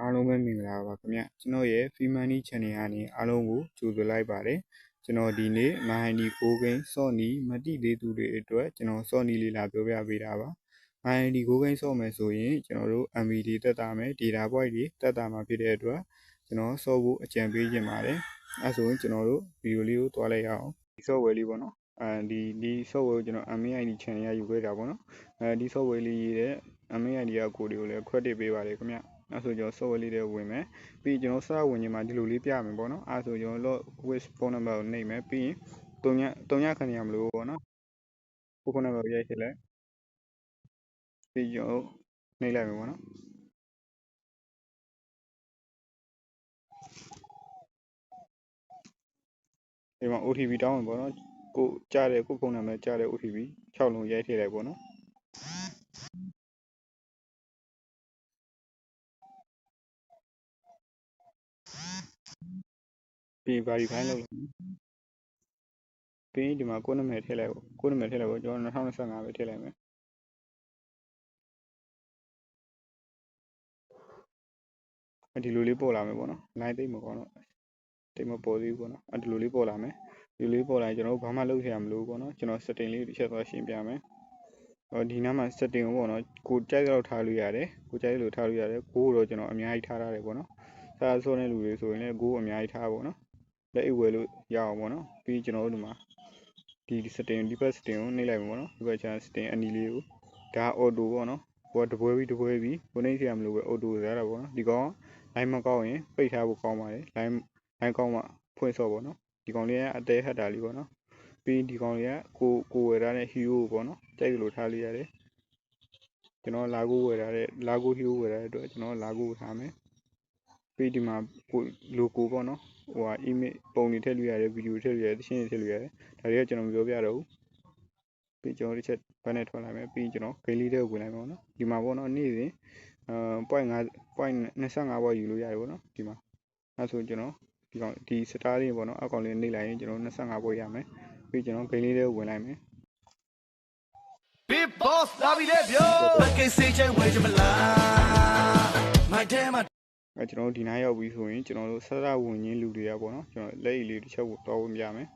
အားလုံးပဲမင်္ဂလာပါခင်ဗျကျွန်တော်ရဲ့ Free Money Channel ကနေအားလုံးကိုကြိုဆိုလိုက်ပါတယ်ကျွန်တော်ဒီနေ့မဟန်ဒီကိုကိန်းစော့နီမတိသေးသူတွေအတွက်ကျွန်တော်စော့နီလေးလာပြောပြပေးတာပါမဟန်ဒီကိုကိန်းစော့မယ်ဆိုရင်ကျွန်တော်တို့ MVD တက်တာမယ် data point တွေတက်တာမှာဖြစ်တဲ့အတွက်ကျွန်တော်စော့ဖို့အကြံပေးခြင်းပါတယ်အဲဆိုရင်ကျွန်တော်တို့ဗီဒီယိုလေးကိုတွားလိုက်ရအောင်ဒီ software လေးပေါ့နော်အဲဒီဒီ software ကိုကျွန်တော် MAID channel ရယူခဲ့တာပေါ့နော်အဲဒီ software လေးရေးတဲ့ MAID ကကိုတွေကိုလည်း credit ပေးပါတယ်ခင်ဗျ အဲဆိုကျွန်တော် software လေးတွေဝင်မယ်ပြီးကျွန်တော်စဝင်ခြင်းမှာဒီလိုလေးပြမယ်ပေါ့နော်အဲဆိုကျွန်တော် log with phone number ကိုနှိပ်မယ်ပြီးရင်တုံညတုံညခဏရမလို့ပေါ့နော်ဖုန်းနံပါတ်ကိုရိုက်ထည့်လိုက်ပြီးကျွန်တော်နှိပ်လိုက်မယ်ပေါ့နော်ဒီမှာ OTP တောင်းမယ်ပေါ့နော်ကိုကြားတဲ့ကိုဖုန်းနံပါတ်ကြားတဲ့ OTP 6လုံးရိုက်ထည့်လိုက်ပေါ့နော် ပြီး verify လုပ်လိုက်ပြီးဒီမှာကိုနာမည်ထည့်လိုက်ပေါ့ကိုနာမည်ထည့်လိုက်ပေါ့ကျွန်တော်2025ပဲထည့်လိုက်မယ်ဒီလိုလေးပေါ်လာမယ်ပေါ့နော် line သိမ့်မကောင်းတော့တိတ်မပေါ်သေးဘူးပေါ့နော်အဲဒီလိုလေးပေါ်လာမယ်ဒီလိုလေးပေါ်လာရင်ကျွန်တော်ဘာမှလုပ်ရမလို့ပေါ့နော်ကျွန်တော် setting လေးတစ်ချက်သွားရှင်းပြမယ်ဟောဒီနားမှာ setting ကိုပေါ့နော်ကိုကြိုက်တဲ့လောက်ထားလို့ရတယ်ကိုကြိုက်တဲ့လိုထားလို့ရတယ်ကိုတော့ကျွန်တော်အများကြီးထားထားတယ်ပေါ့နော်စားဆိုးတဲ့လူတွေဆိုရင်လည်းကိုအများကြီးထားပေါ့နော် လက်အိတ်ဝယ်လို့ရအောင်ပေါ့နော်ပြီးကျွန်တော်တို့ဒီမှာဒီ setting ဒီဘက် setting ကိုနှိပ်လိုက်မှာပေါ့နော်ဒီဘက် channel setting အနီလေးကိုဒါ auto ပေါ့နော်ဟိုတပွဲပြီးတပွဲပြီးကိုနှိပ်ရမလို့ပဲ auto ရတာပေါ့နော်ဒီကောင် line မကောင်းရင်ပိတ်ထားဖို့ကောင်းပါတယ် line line ကောင်းမှဖွင့်စော့ပေါ့နော်ဒီကောင်လေးကအသေးဟတ်တာလေးပေါ့နော်ပြီးဒီကောင်လေးကကိုကိုဝယ်ထားတဲ့ hero ပေါ့နော်ကြိုက်လို့ထားလိုက်ရတယ်ကျွန်တော်လာကိုဝယ်ထားတဲ့လာကို hero ဝယ်ထားတဲ့အတွက်ကျွန်တော်လာကိုထားမယ် ပြီးဒီမှာကို logo ပေါ့နော်ဟိုဟာ email ပုံတွေထည့်လို့ရတယ်ဗီဒီယိုထည့်လို့ရတယ်သရှင်းတွေထည့်လို့ရတယ်ဒါတွေကကျွန်တော်မပြောပြတော့ဘူးပြီးကျွန်တော်တစ်ချက်ဘက်နဲ့ထွက်လာမယ်ပြီးကျွန်တော်ဂိမ်းလေးတွေကိုဝင်လိုက်မယ်ပေါ့နော်ဒီမှာပေါ့နော်နေ့စဉ်အာ point 5 point 25ဘောယူလို့ရတယ်ပေါ့နော်ဒီမှာအဲဆိုကျွန်တော်ဒီကောင်ဒီ star လေးပေါ့နော်အကောင်လေးနှိပ်လိုက်ရင်ကျွန်တော်25ဘောရမယ်ပြီးကျွန်တော်ဂိမ်းလေးတွေကိုဝင်လိုက်မယ် Big boss လာပြီလေဗျာလက်ကစေးချင်ဝေးချင်မလား My damn အဲကျွန်တော်တို့ဒီနားရောက်ပြီဆိုရင်ကျွန်တော်တို့ဆက်ရဝင်ချင်းလူတွေကပေါ့နော်ကျွန်တော်လက်ရည်လေးတစ်ချက်ကိုတော့ဝင်ပြမယ်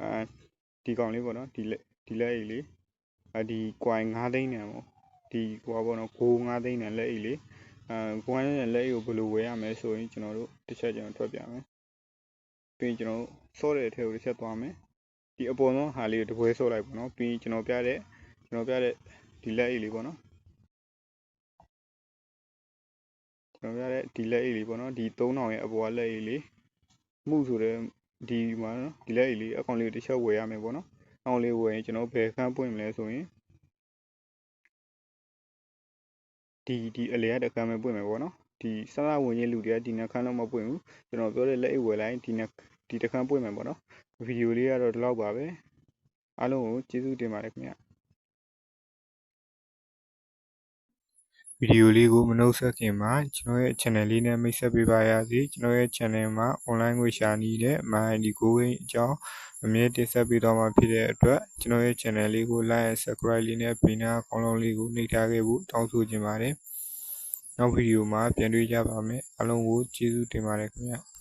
အဲဒီကောင်လေးပေါ့နော်ဒီလက်ဒီလက်ရည်လေးအဲဒီ coin 9သိန်းနဲ့ပေါ့ဒီဟိုပါပေါ့နော်ကို9သိန်းနဲ့လက်ရည်လေးအဲ coin နဲ့လက်ရည်ကိုဘယ်လိုဝယ်ရမလဲဆိုရင်ကျွန်တော်တို့တစ်ချက်ကျွန်တော်ထွက်ပြမယ်ပြီးကျွန်တော်တို့စော့တဲ့အထက်ကိုတစ်ချက်သွားမယ်ဒီအပေါ်ဆုံးဟာလေးကိုတပွဲစော့လိုက်ပေါ့နော်ပြီးကျွန်တော်ပြတဲ့ကျွန်တော်ပြတဲ့ဒီလက်ရည်လေးပေါ့နော် ကျွန်တော်ပြတဲ့ဒီလက်အိတ်လေးပေါ့နော်ဒီ3000ရဲ့အပေါ်ကလက်အိတ်လေးမှုဆိုတဲ့ဒီမှာနော်ဒီလက်အိတ်လေးအကောင်လေးတစ်ချက်ဝယ်ရမယ်ပေါ့နော်အကောင်လေးဝယ်ရင်ကျွန်တော်ဘယ်ခန်းပွင့်မလဲဆိုရင်ဒီဒီအလဲရတဲ့ခန်းပဲပွင့်မယ်ပေါ့နော်ဒီစစဝင်ချင်းလူတွေကဒီနှခန်းတော့မပွင့်ဘူးကျွန်တော်ပြောတဲ့လက်အိတ်ဝယ်လိုက်ဒီနှဒီတစ်ခန်းပွင့်မယ်ပေါ့နော်ဗီဒီယိုလေးကတော့ဒီလောက်ပါပဲအားလုံးကိုကျေးဇူးတင်ပါတယ်ခင်ဗျ ဗီဒီယိုလေးကိုမနှုတ်ဆက်ခင်မှာကျွန်တော်ရဲ့ channel လေးနဲ့မိတ်ဆက်ပေးပါရစေကျွန်တော်ရဲ့ channel မှာ online ငွေရှာနည်းနဲ့ MyID ကိုဝင်အကြောင်းအမြဲတင်ဆက်ပေးသွားမှာဖြစ်တဲ့အတွက်ကျွန်တော်ရဲ့ channel လေးကို like and subscribe လေးနဲ့ဘေးနားခေါင်းလုံးလေးကိုနှိပ်ထားခဲ့ဖို့တောင်းဆိုချင်ပါတယ်နောက်ဗီဒီယိုမှာပြန်တွေ့ကြပါမယ်အားလုံးကိုကျေးဇူးတင်ပါတယ်ခင်ဗျ